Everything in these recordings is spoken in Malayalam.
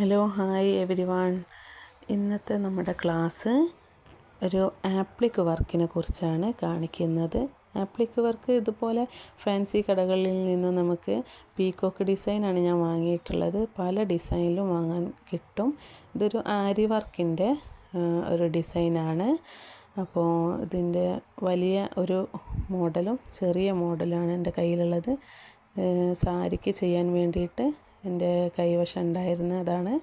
ഹലോ ഹായ് എവരി വൺ ഇന്നത്തെ നമ്മുടെ ക്ലാസ് ഒരു ആപ്ലിക് വർക്കിനെ കുറിച്ചാണ് കാണിക്കുന്നത്. ആപ്ലിക് വർക്ക് ഇതുപോലെ ഫാൻസി കടകളിൽ നിന്ന് നമുക്ക് പീക്കോക്ക് ഡിസൈനാണ് ഞാൻ വാങ്ങിയിട്ടുള്ളത്. പല ഡിസൈനിലും വാങ്ങാൻ കിട്ടും. ഇതൊരു ആരി വർക്കിന്റെ ഒരു ഡിസൈനാണ്. അപ്പോൾ ഇതിന്റെ വലിയ ഒരു മോഡലും ചെറിയ മോഡലാണ് എന്റെ കയ്യിലുള്ളത്. സാരിക്ക് ചെയ്യാൻ വേണ്ടിയിട്ട് എന്റെ കൈവശം ഉണ്ടായിരുന്നതാണ്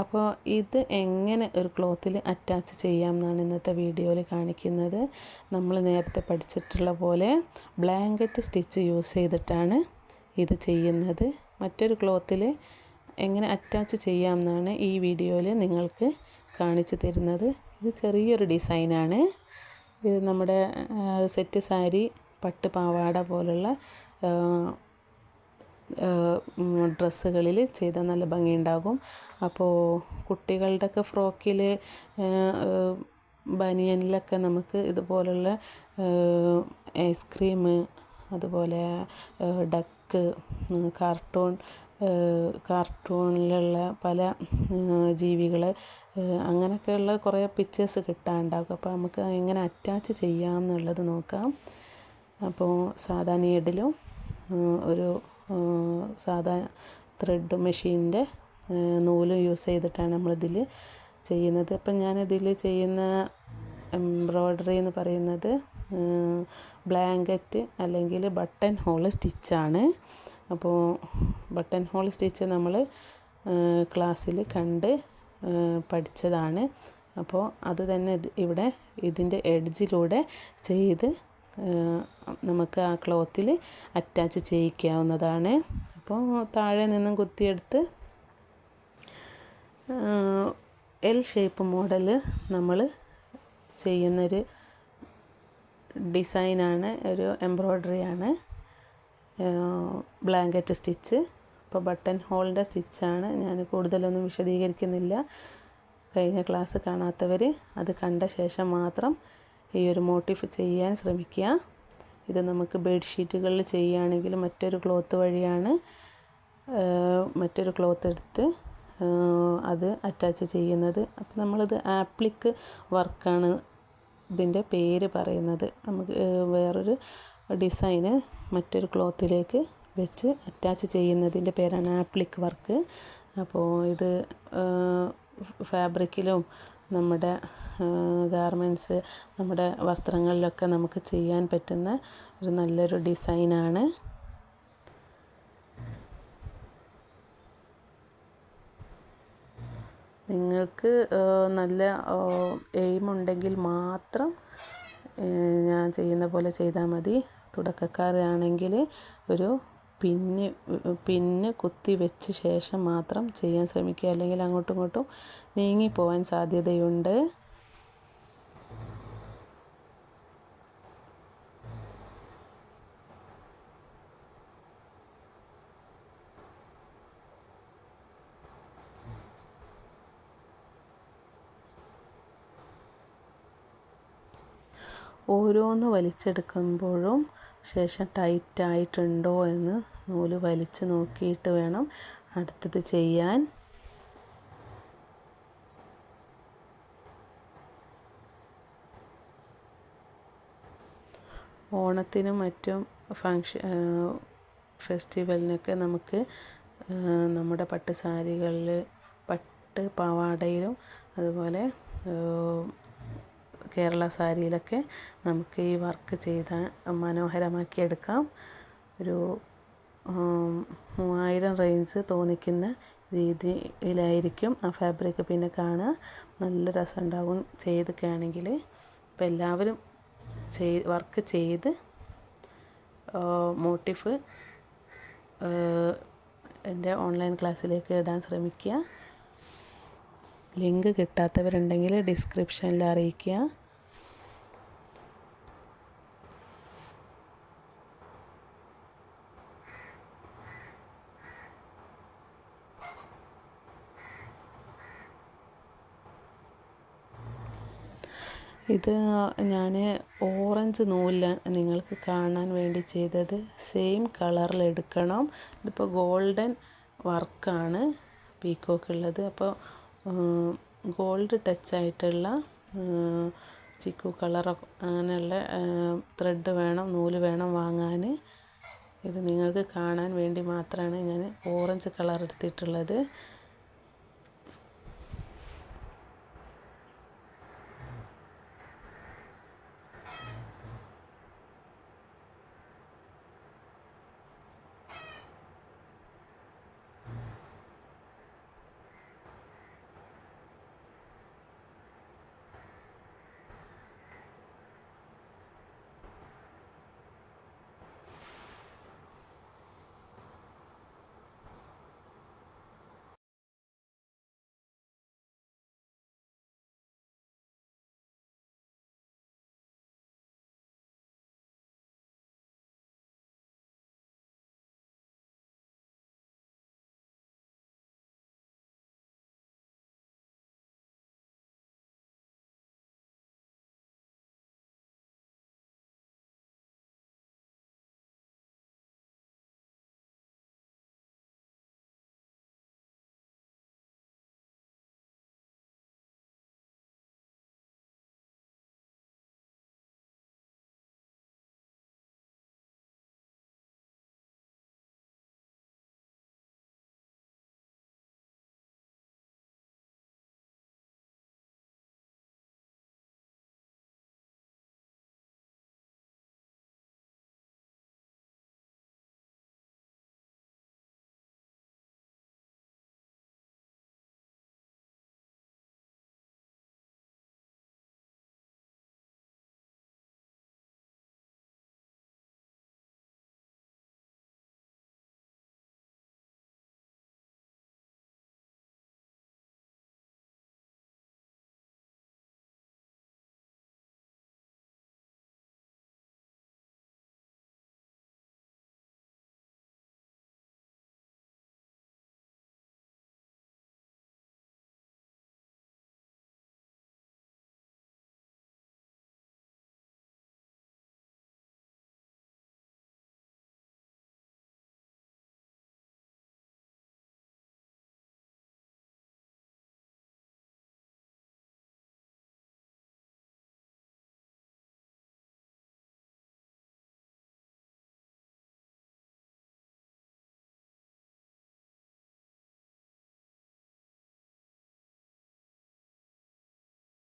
അപ്പോൾ ഇത് എങ്ങനെ ഒരു ക്ലോത്തിൽ അറ്റാച്ച് ചെയ്യാം എന്നാണ് ഇന്നത്തെ വീഡിയോയിൽ കാണിക്കുന്നത്. നമ്മൾ നേരത്തെ പഠിച്ചിട്ടുള്ള പോലെ ബ്ലാങ്കറ്റ് സ്റ്റിച്ച് യൂസ് ചെയ്തിട്ടാണ് ഇത് ചെയ്യുന്നത്. മറ്റൊരു ക്ലോത്തിൽ എങ്ങനെ അറ്റാച്ച് ചെയ്യാം എന്നാണ് ഈ വീഡിയോയിൽ നിങ്ങൾക്ക് കാണിച്ചു തരുന്നത്. ഇത് ചെറിയൊരു ഡിസൈനാണ്. ഇത് നമ്മുടെ സെറ്റ് സാരി പട്ട് പാവാട പോലുള്ള ഡ്രസ്സുകളിൽ ചെയ്താൽ നല്ല ഭംഗിയുണ്ടാകും. അപ്പോൾ കുട്ടികളുടെയൊക്കെ ഫ്രോക്കിൽ ബനിയനിലൊക്കെ നമുക്ക് ഇതുപോലുള്ള ഐസ്ക്രീം അതുപോലെ ഡക്ക് കാർട്ടൂൺ കാർട്ടൂണിലുള്ള പല ജീവികൾ അങ്ങനെയൊക്കെയുള്ള കുറേ പിക്ചേഴ്സ് കിട്ടാനുണ്ടാകും. അപ്പോൾ നമുക്ക് എങ്ങനെ അറ്റാച്ച് ചെയ്യാം എന്നുള്ളത് നോക്കാം. അപ്പോൾ സാധാ നീഡിലും ഒരു സാധാ ത്രെഡ് മെഷീന്റെ നൂലും യൂസ് ചെയ്തിട്ടാണ് നമ്മളിതിൽ ചെയ്യുന്നത്. അപ്പം ഞാനിതിൽ ചെയ്യുന്ന എംബ്രോയ്ഡറി എന്ന് പറയുന്നത് ബ്ലാങ്കറ്റ് അല്ലെങ്കിൽ ബട്ടൺ ഹോൾ സ്റ്റിച്ചാണ് അപ്പോൾ ബട്ടൺ ഹോൾ സ്റ്റിച്ച് നമ്മൾ ക്ലാസ്സിൽ കണ്ട് പഠിച്ചതാണ്. അപ്പോൾ അത് തന്നെ ഇവിടെ ഇതിന്റെ എഡ്ജിലൂടെ ചെയ്ത് നമുക്ക് ആ ക്ലോത്തിൽ അറ്റാച്ച് ചെയ്യിക്കാവുന്നതാണ്. അപ്പോൾ താഴെ നിന്നും കുത്തിയെടുത്ത് എൽ ഷേപ്പ് മോഡൽ നമ്മൾ ചെയ്യുന്നൊരു ഡിസൈനാണ് ഒരു എംബ്രോയ്ഡറിയാണ്. ബ്ലാങ്കറ്റ് സ്റ്റിച്ച് ഇപ്പോൾ ബട്ടൺ ഹോളിന്റെ സ്റ്റിച്ചാണ് ഞാൻ കൂടുതലൊന്നും വിശദീകരിക്കുന്നില്ല. കഴിഞ്ഞ ക്ലാസ് കാണാത്തവർ അത് കണ്ട ശേഷം മാത്രം ഈ ഒരു മോട്ടിഫ് ചെയ്യാൻ ശ്രമിക്കുക. ഇത് നമുക്ക് ബെഡ്ഷീറ്റുകളിൽ ചെയ്യുകയാണെങ്കിൽ മറ്റൊരു ക്ലോത്ത് വഴിയാണ്. മറ്റൊരു ക്ലോത്ത് എടുത്ത് അത് അറ്റാച്ച് ചെയ്യുന്നത്. അപ്പം നമ്മളിത് ആപ്ലിക്ക് വർക്കാണ് ഇതിന്റെ പേര് പറയുന്നത്. നമുക്ക് വേറൊരു ഡിസൈന് മറ്റൊരു ക്ലോത്തിലേക്ക് വെച്ച് അറ്റാച്ച് ചെയ്യുന്നതിന്റെ പേരാണ് ആപ്ലിക് വർക്ക് അപ്പോൾ ഇത് ഫാബ്രിക്കിലും നമ്മുടെ ഗാർമെന്റ്സ് നമ്മുടെ വസ്ത്രങ്ങളിലൊക്കെ നമുക്ക് ചെയ്യാൻ പറ്റുന്ന ഒരു നല്ലൊരു ഡിസൈനാണ്. നിങ്ങൾക്ക് നല്ല എയിമുണ്ടെങ്കിൽ മാത്രം ഞാൻ ചെയ്യുന്ന പോലെ ചെയ്താൽ മതി. തുടക്കക്കാരാണെങ്കിൽ ഒരു പിന്ന് പിന്ന് കുത്തി വെച്ച ശേഷം മാത്രം ചെയ്യാൻ ശ്രമിക്കുക. അല്ലെങ്കിൽ അങ്ങോട്ടും ഇങ്ങോട്ടും നീങ്ങിപ്പോവാൻ സാധ്യതയുണ്ട്. ഓരോന്ന് വലിച്ചെടുക്കുമ്പോഴും ശേഷം ടൈറ്റായിട്ടുണ്ടോ എന്ന് നൂൽ വലിച്ച് നോക്കിയിട്ട് വേണം അടുത്തത് ചെയ്യാൻ. ഓണത്തിനും മറ്റും ഫങ്ഷൻ ഫെസ്റ്റിവലിനൊക്കെ നമുക്ക് നമ്മുടെ പട്ട് സാരികളിൽ പട്ട് പാവാടയിലും അതുപോലെ കേരള സാരിയിലൊക്കെ നമുക്ക് ഈ വർക്ക് ചെയ്ത മനോഹരമാക്കി എടുക്കാം ഒരു മൂവായിരം റേഞ്ച് തോന്നിക്കുന്ന രീതിയിലായിരിക്കും ആ ഫാബ്രിക് പിന്നെ കാണുക. നല്ല രസമുണ്ടാകും ചെയ്തൊക്കെയാണെങ്കിൽ അപ്പോൾ എല്ലാവരും ചെയ് വർക്ക് ചെയ്ത് മോട്ടിഫ് എന്റെ ഓൺലൈൻ ക്ലാസ്സിലേക്ക് ഇടാൻ ശ്രമിക്കുക. ലിങ്ക് കിട്ടാത്തവരുണ്ടെങ്കിൽ ഡിസ്ക്രിപ്ഷനിൽ അറിയിക്കുക. ഇത് ഞാൻ ഓറഞ്ച് നൂലിലാണ് നിങ്ങൾക്ക് കാണാൻ വേണ്ടി ചെയ്തത്. സെയിം കളറിൽ എടുക്കണം. ഇതിപ്പോൾ ഗോൾഡൻ വർക്കാണ് പീക്കോക്ക് ഉള്ളത്. അപ്പോൾ ഗോൾഡ് ടച്ച് ആയിട്ടുള്ള ചിക്കു കളർ അങ്ങനെയുള്ള ത്രെഡ് വേണം നൂൽ വേണം വാങ്ങാൻ ഇത് നിങ്ങൾക്ക് കാണാൻ വേണ്ടി മാത്രമാണ് ഞാൻ ഓറഞ്ച് കളർ എടുത്തിട്ടുള്ളത്.